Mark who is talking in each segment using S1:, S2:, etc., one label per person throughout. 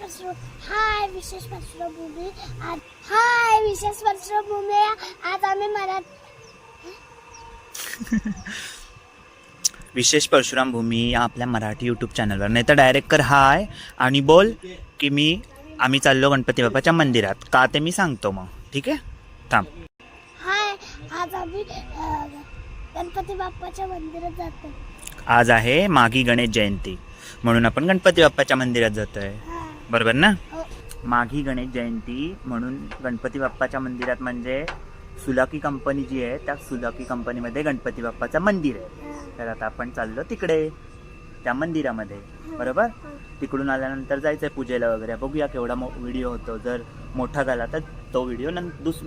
S1: हाय विशेष पार्श्वभूमी आज हाय विशेष पार्श्वभूमी आज आम्ही मराठी
S2: विशेष परशुराम भूमी या आपल्या मराठी यूट्यूब चॅनलवर नाही तर डायरेक्ट कर हाय आणि बोल की मी आम्ही चाललो गणपती बाप्पाच्या मंदिरात का ते मी सांगतो मग ठीक आहे थांब
S1: हाय आज आम्ही गणपती बाप्पाच्या मंदिरात जातो
S2: आज आहे माघी गणेश जयंती म्हणून आपण गणपती बाप्पाच्या मंदिरात जातोय. बरोबर ना?
S1: हो.
S2: माघी गणेश जयंती म्हणून गणपती बाप्पाच्या मंदिरात म्हणजे सुलाकी कंपनी जी आहे त्या सुलाकी कंपनीमध्ये गणपती बाप्पाचं मंदिर आहे. तर आता आपण चाललो तिकडे त्या मंदिरामध्ये. बरोबर? तिकडून आल्यानंतर जायचंय पूजेला वगैरे. बघूया केवढा व्हिडिओ होतो. जर मोठा झाला तर तो व्हिडिओ नं दुस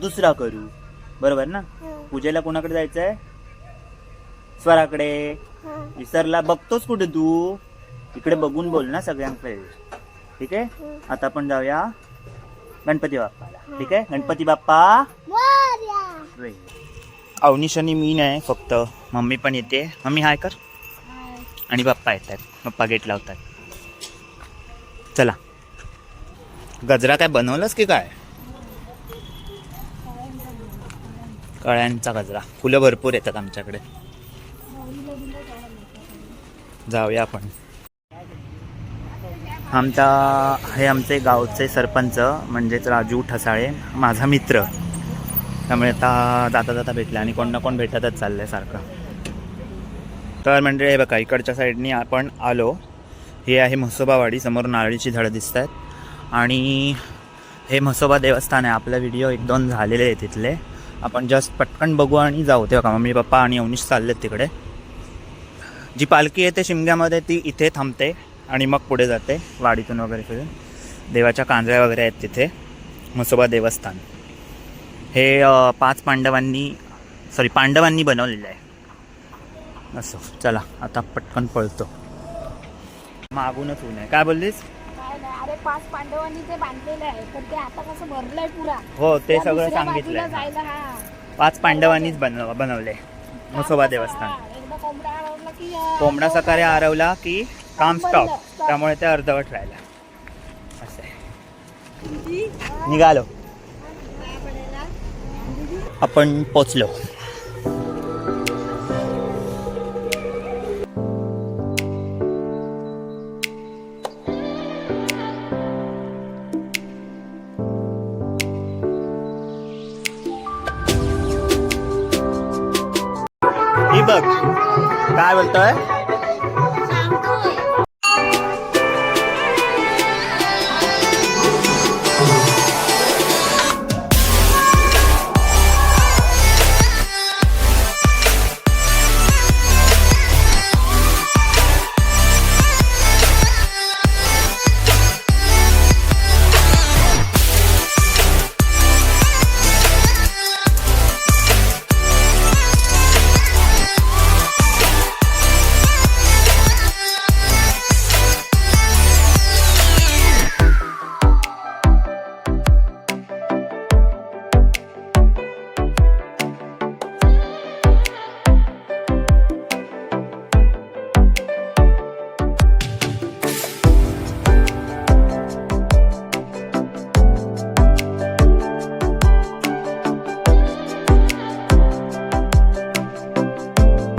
S2: दुसरा करू. बरोबर ना?
S1: हा.
S2: पूजेला कोणाकडे जायचंय? स्वराकडे.
S1: हा.
S2: विसरला. बघतोस कुठे तू? इकडे बघून बोल ना सगळ्यांकडे. ठीक आहे? आता आपण जाऊया गणपती बाप्पाला. ठीक आहे? गणपती बाप्पा. अवनीश आणि मी नाही फक्त मम्मी पण येते. मम्मी हाय कर. आणि पप्पा येतात. पप्पा गेट लावतात. चला. गजरा काय बनवलंस की काय? कळ्यांचा गजरा. फुलं भरपूर येतात आमच्याकडे. जाऊया आपण. आमचा हे आमचे गावचे सरपंच म्हणजेच राजू ठसाळे माझा मित्र. त्यामुळे आता जाता जाता भेटले आणि कोण ना कोण भेटतच चाललंय सारखं. तर म्हणजे हे बघा इकडच्या साईडनी आपण आलो. हे आहे म्हसोबावाडी समोर नारळीची झाडं दिसत आहेत आणि हे म्हसोबा देवस्थान आहे. आपला व्हिडिओ एक दोन झालेले आहे तिथले आपण जस्ट पटकन बघू आणि जाऊ. ते बघा मम्मी पप्पा आणि अवनीश चाललेत तिकडे. जी पालखी येते शिमग्यामध्ये ती इथे थांबते. आणि मग पुढे जाते वाडीतून वगैरे फिरून. देवाच्या कांजळ्या वगैरे आहेत तिथे. म्हसोबा देवस्थान. हे पाच पांडवांनी सॉरी पांडवांनी बनवलेलं आहे. असं. चला आता पटकन पळतो. मागूनच ऊन आहे. काय बोललीस?
S3: काय नाही. अरे पाच पांडवांनी ते बांधलेलं आहे पण ते आता कसं भरलंय पुरा.
S2: हो ते सगळं
S3: हा.
S2: पाच पांडवांनीच बनव बनवले. म्हसोबा देवस्थान.
S3: कोंबडा
S2: सकाळी आरवला की काम स्टॉप. त्यामुळे ते अर्धवट राहिला. असं आहे. निघालो. आपण पोचलो. ही बघ. काय बोलतोय?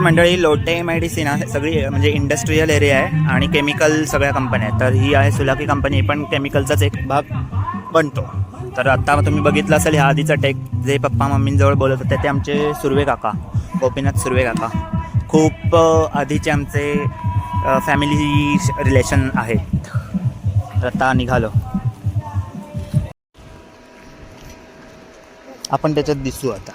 S2: मंडळी लोटे मेडिसिन सगळी म्हणजे इंडस्ट्रीयल एरिया आहे आणि केमिकल सगळ्या कंपन्या आहेत. तर ही आहे सुलाकी कंपनी पण केमिकलचाच एक भाग बनतो. तर आता तुम्ही बघितलं असेल ह्या आधीचा टेक जे पप्पा मम्मींजवळ बोलत होते ते आमचे सुर्वे काका गोपीनाथ सुर्वे काका. खूप आधीचे आमचे फॅमिली रिलेशन आहेत. तर आता निघालो. आपण त्याच्यात दिसू आता.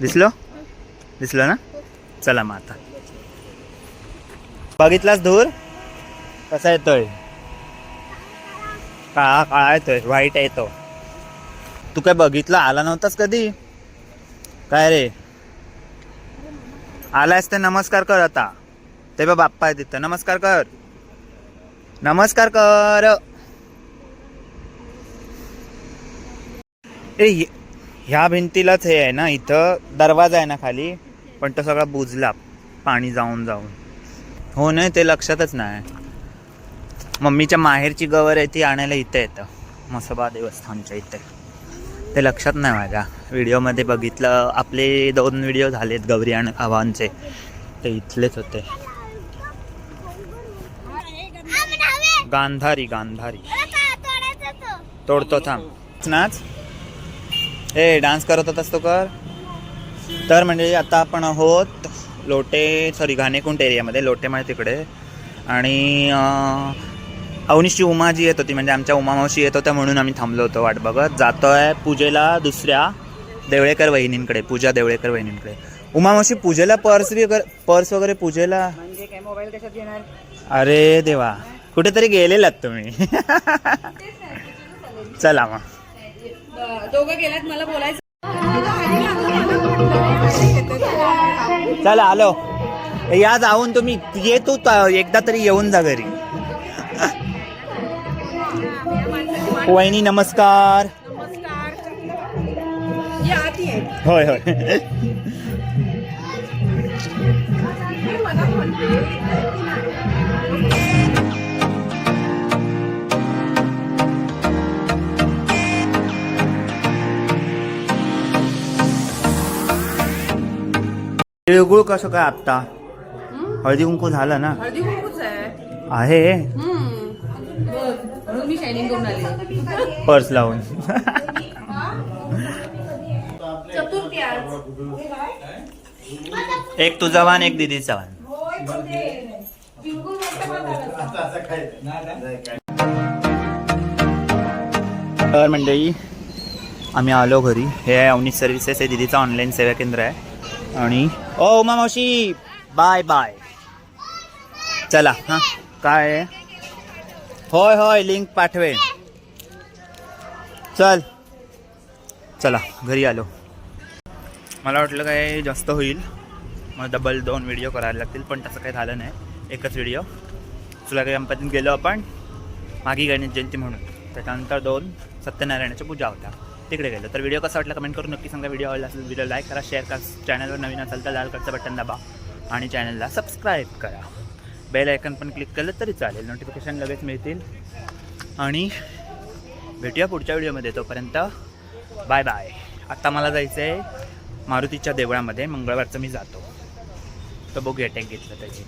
S2: दिसलो? दिसलो ना? चला मग आता. बघितलास धूर? कसा येतोय? काळा काळा येतोय व्हाईट येतो. तू काय बघितला? आला नव्हतास कधी? काय रे? आलायस ते नमस्कार कर आता. ते बा बाप्पा आहे तिथं. नमस्कार कर. नमस्कार कर. ए ह्या भिंतीलाच हे आहे ना इथं दरवाजा आहे ना खाली पण तो सगळा बुजला पाणी जाऊन जाऊन. हो नाही ते लक्षातच नाही. मम्मीच्या माहेरची गवर आहे ती आणायला इथे येतं. मसोबा देवस्थानच्या इथे. ते लक्षात नाही माझ्या. व्हिडिओमध्ये बघितलं आपले दोन व्हिडिओ झालेत गौरी आणि आव्हानचे. ते इथलेच होते. गांधारी गांधारी. तोडतो थांब. नाच. ए डान्स करत होतास तो कर. तर म्हणजे आता आपण आहोत लोटे सॉरी घाणेकुंट एरियामध्ये लोटे म्हणजे तिकडे. आणि अं, अवनीशी उमा जी येत होती म्हणजे आमच्या उमा मावशी येत होत्या म्हणून आम्ही थांबलो होतो वाट बघत. जातोय पूजेला दुसऱ्या देवळेकर वहिनींकडे पूजा देवळेकर वहिनींकडे. उमा मावशी पूजेला पर्स वगैरे पर्स वगैरे पूजेला?
S4: म्हणजे
S2: अरे देवा कुठेतरी गेलेलात तुम्ही. चला मग.
S4: दोघं गेलात मला बोलायचं.
S2: चला आलो. या जाऊन तुम्ही ये तू एकदा तरी येऊन जा घरी. वहिनी नमस्कार.
S4: या आती आहे
S2: होय होय तिळगुळ कसं काय आत्ता? हळदी कुंकू झालं ना?
S4: हळदी कुंकूच आहे.
S2: आहे?
S4: म्हणून मी शायनिंग करून आले.
S2: पर्स लावून.
S4: चतुर्थी आज.
S2: एक तुझा वान एक दिदीचा वान. तर मंडळी आम्ही आलो घरी. हे आहे अवनीश सर्व्हिसेस हे दिदीचं ऑनलाईन सेवा केंद्र आहे. आणि ओ उमा मावशी. Bye bye. चला हां. काय होय होय लिंक पाठवेन चल. चला घरी आलो. मला वाटलं काय जास्त होईल. मग डबल दोन व्हिडिओ करायला लागतील पण तसं काही झालं नाही. एकच व्हिडिओ तुला काही गणपतीत गेलो आपण. मागी गणेश जयंती म्हणून. त्याच्यानंतर दोन सत्यनारायणाच्या पूजा होत्या. तिकडे गेलं. तर व्हिडिओ कसा वाटला कमेंट करून नक्की सांगा. व्हिडिओ आवडला असेल व्हिडिओ लाईक करा शेअर करा. चॅनलवर नवीन असेल तर लाल कलरचं बटन दाबा आणि चॅनलला सबस्क्राईब करा. बेल आयकन पण क्लिक केलं तरी चालेल. नोटिफिकेशन लगेच मिळतील. आणि भेटूया पुढच्या व्हिडिओमध्ये तोपर्यंत बाय बाय आत्ता मला जायचं आहे मारुतीच्या देवळामध्ये. मंगळवारचं मी जातो. तर बघूया टॅग घेतलं त्याची.